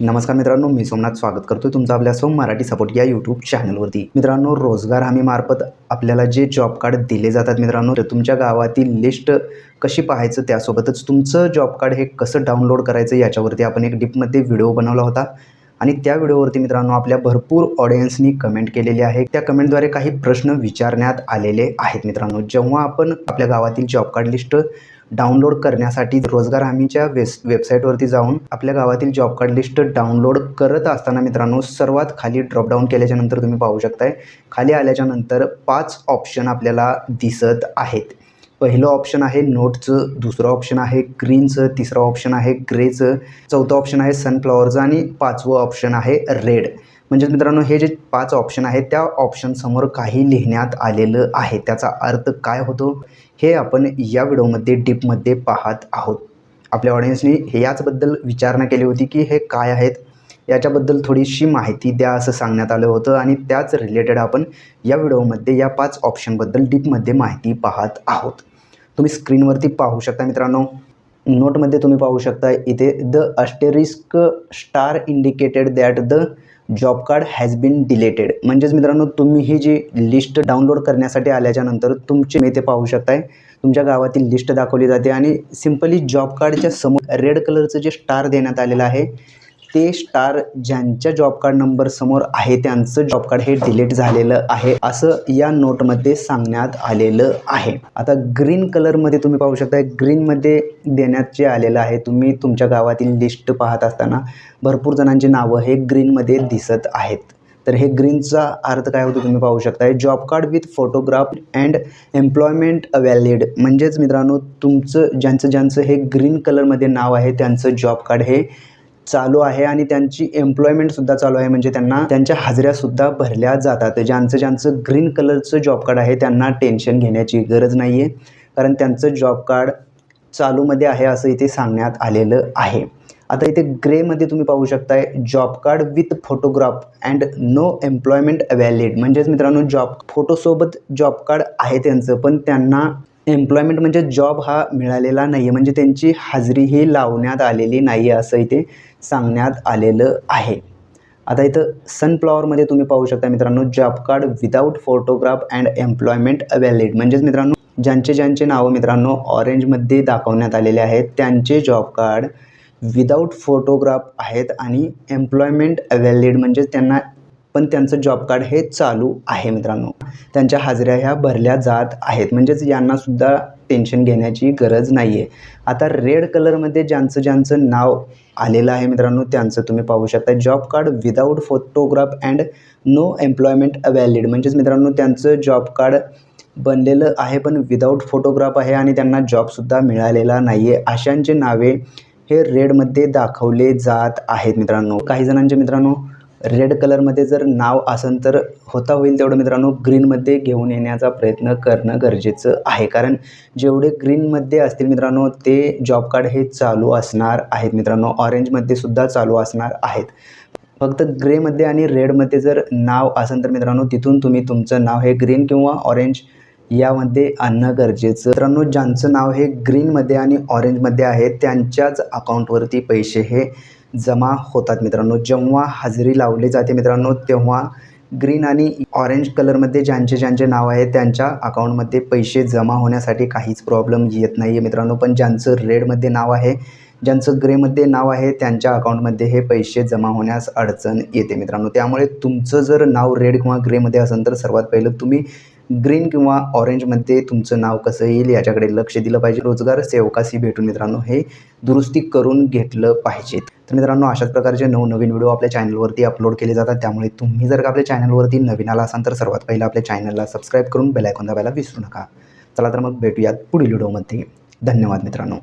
नमस्कार मित्रांनो मी सोमनाथ स्वागत करतो तुमचं आपल्या सोम मराठी सपोर्ट या यूट्यूब चॅनलवरती मित्रांनो रोजगार हमी मार्फत आपल्याला जे जॉब कार्ड दिले जातात मित्रांनो तर तुमच्या गावातील लिस्ट कशी पाहायचं त्यासोबतच तुमचं जॉब कार्ड हे कसं डाउनलोड करायचं याच्यावरती आपण एक डीपमध्ये व्हिडिओ बनवला होता. आणि त्या व्हिडिओवरती मित्रांनो आपल्या भरपूर ऑडियन्सनी कमेंट केलेली आहे. त्या कमेंटद्वारे काही प्रश्न विचारण्यात आलेले आहेत मित्रांनो. जेव्हा आपण आपल्या गावातील जॉब कार्ड लिस्ट डाउनलोड करण्यासाठी रोजगार हमीच्या वेस वेबसाईटवरती जाऊन आपल्या गावातील जॉब कार्ड लिस्ट डाउनलोड करत असताना मित्रांनो सर्वात खाली ड्रॉपडाऊन केल्याच्यानंतर तुम्ही पाहू शकताय. खाली आल्याच्यानंतर पाच ऑप्शन आपल्याला दिसत आहेत. पहिलं ऑप्शन आहे नोटचं दुसरं ऑप्शन आहे ग्रीनचं तिसरं ऑप्शन आहे ग्रेचं चौथं ऑप्शन आहे सनफ्लॉवरचं आणि पाचवं ऑप्शन आहे रेड म्हणजेच मित्रांनो हे जे पाच ऑप्शन आहेत त्या ऑप्शनसमोर काही लिहिण्यात आलेलं आहे. त्याचा अर्थ काय होतो? हे आपण या व्हिडिओमध्ये डीपमध्ये पाहत आहोत. आपल्या ऑडियन्सनी हे याचबद्दल विचारणा केली होती की हे काय आहेत? याच्याबद्दल थोडीशी माहिती द्या असं सांगण्यात आलं होतं आणि त्याच रिलेटेड आपण या व्हिडिओमध्ये या पाच ऑप्शनबद्दल डीपमध्ये माहिती पाहत आहोत. तुम्ही स्क्रीनवरती पाहू शकता मित्रांनो. नोटमध्ये तुम्ही पाहू शकता इथे the asterisk star indicated that the job card has been deleted म्हणजेच मित्रांनो तुम्ही ही जी लिस्ट डाउनलोड करण्यासाठी आल्याच्यानंतर तुमचे मी ते पाहू शकताय तुमच्या गावातील लिस्ट दाखवली जाते आणि सिम्पली जॉब कार्डच्या समोर रेड कलरचं जे स्टार देण्यात आलेलं आहे ते स्टार ज्यांच्या जॉब कार्ड नंबर समोर आहे त्यांचं जॉब कार्ड हे डिलीट झालेलं आहे असं या नोटमध्ये सांगण्यात आलेलं आहे. आता ग्रीन कलरमध्ये तुम्ही पाहू शकता ग्रीनमध्ये देण्यात जे आलेलं आहे तुम्ही तुमच्या गावातील लिस्ट पाहत असताना भरपूर जणांची नावं हे ग्रीनमध्ये दिसत आहेत. तर हे ग्रीनचा अर्थ काय होतो तुम्ही पाहू शकताय? Job card with photograph and employment valid म्हणजेच मित्रांनो तुमचं ज्यांचं ज्यांचं हे ग्रीन कलरमध्ये नाव आहे त्यांचं जॉब कार्ड हे चालू आहे आणि त्यांची एम्प्लॉयमेंटसुद्धा चालू आहे. म्हणजे त्यांना त्यांच्या हाजऱ्यासुद्धा भरल्या जातात. ज्यांचं ज्यांचं ग्रीन कलरचं जॉब कार्ड आहे त्यांना टेन्शन घेण्याची गरज नाही आहे कारण त्यांचं जॉब कार्ड चालूमध्ये आहे असं इथे सांगण्यात आलेलं आहे. आता इथे ग्रेमध्ये तुम्ही पाहू शकताय job card with photograph and no employment valid म्हणजेच मित्रांनो जॉब फोटोसोबत जॉब कार्ड आहे त्यांचं पण त्यांना एम्प्लॉयमेंट म्हणजे जॉब हा मिळालेला नाही आहे म्हणजे त्यांची हाजरी ही लावण्यात आलेली नाही आहे असं इथे सांगण्यात आलेलं आहे. आता इथं सनफ्लॉवरमध्ये तुम्ही पाहू शकता मित्रांनो job card without photograph and employment valid म्हणजेच मित्रांनो ज्यांचे ज्यांचे नावं मित्रांनो ऑरेंजमध्ये दाखवण्यात आलेले आहेत त्यांचे जॉब कार्ड विदाऊट फोटोग्राफ आहेत आणि एम्प्लॉयमेंट व्हॅलिड म्हणजेच त्यांना पण त्यांचं जॉब कार्ड हे चालू आहे मित्रांनो. त्यांच्या हाजऱ्या ह्या भरल्या जात आहेत. म्हणजेच यांनासुद्धा टेन्शन घेण्याची गरज नाही आहे आता रेड कलरमध्ये ज्यांचं ज्यांचं नाव आलेलं आहे मित्रांनो त्यांचं तुम्ही पाहू शकता. Job card without photograph and no employment availed म्हणजेच मित्रांनो त्यांचं जॉब कार्ड बनलेलं आहे पण विदाऊट फोटोग्राफ आहे आणि त्यांना जॉबसुद्धा मिळालेला नाही आहे अशांचे नावे हे रेडमध्ये दाखवले जात आहेत मित्रांनो. काही जणांचे मित्रांनो रेड कलरमध्ये जर नाव असेल तर होता होईल तेवढं मित्रांनो. ग्रीनमध्ये घेऊन येण्याचा प्रयत्न करणं गरजेचं आहे. कारण जेवढे ग्रीनमध्ये असतील मित्रांनो ते जॉब कार्ड हे चालू असणार आहेत मित्रांनो. ऑरेंजमध्ये सुद्धा चालू असणार आहेत. फक्त ग्रेमध्ये आणि रेडमध्ये जर नाव असेल तर मित्रांनो तिथून तुम्ही तुमचं नाव हे ग्रीन किंवा ऑरेंज यामध्ये आणणं गरजेचं. मित्रांनो ज्यांचं नाव हे ग्रीनमध्ये आणि ऑरेंजमध्ये आहे त्यांच्याच अकाउंटवरती पैसे हे जमा होतात मित्रांनो. जेव्हा हजेरी लावली जाते मित्रांनो तेव्हा ग्रीन आणि ऑरेंज कलरमध्ये ज्यांचे ज्यांचे नाव आहे त्यांच्या अकाउंटमध्ये पैसे जमा होण्यासाठी काहीच प्रॉब्लेम येत नाही आहे मित्रांनो. पण ज्यांचं रेडमध्ये नाव आहे ज्यांचं ग्रेमध्ये नाव आहे त्यांच्या अकाउंटमध्ये हे पैसे जमा होण्यास अडचण येते मित्रांनो. त्यामुळे तुमचं जर नाव रेड किंवा ग्रेमध्ये असेल तर सर्वात पहिलं तुम्ही ग्रीन किंवा ऑरेंजमध्ये तुमचं नाव कसं येईल याच्याकडे लक्ष दिलं पाहिजे. रोजगार सेवकाशी भेटून मित्रांनो हे दुरुस्ती करून घेतलं पाहिजेत तर मित्रांनो अशाच प्रकारचे नवनवीन व्हिडिओ आपल्या चॅनलवरती अपलोड केले जातात. त्यामुळे तुम्ही जर का आपल्या चॅनलवरती नवीन आला असाल तर सर्वात पहिलं आपल्या चॅनलला सबस्क्राईब करून बेलायकॉन दाबायला विसरू नका. चला तर मग भेटूयात पुढील व्हिडिओमध्ये. धन्यवाद मित्रांनो.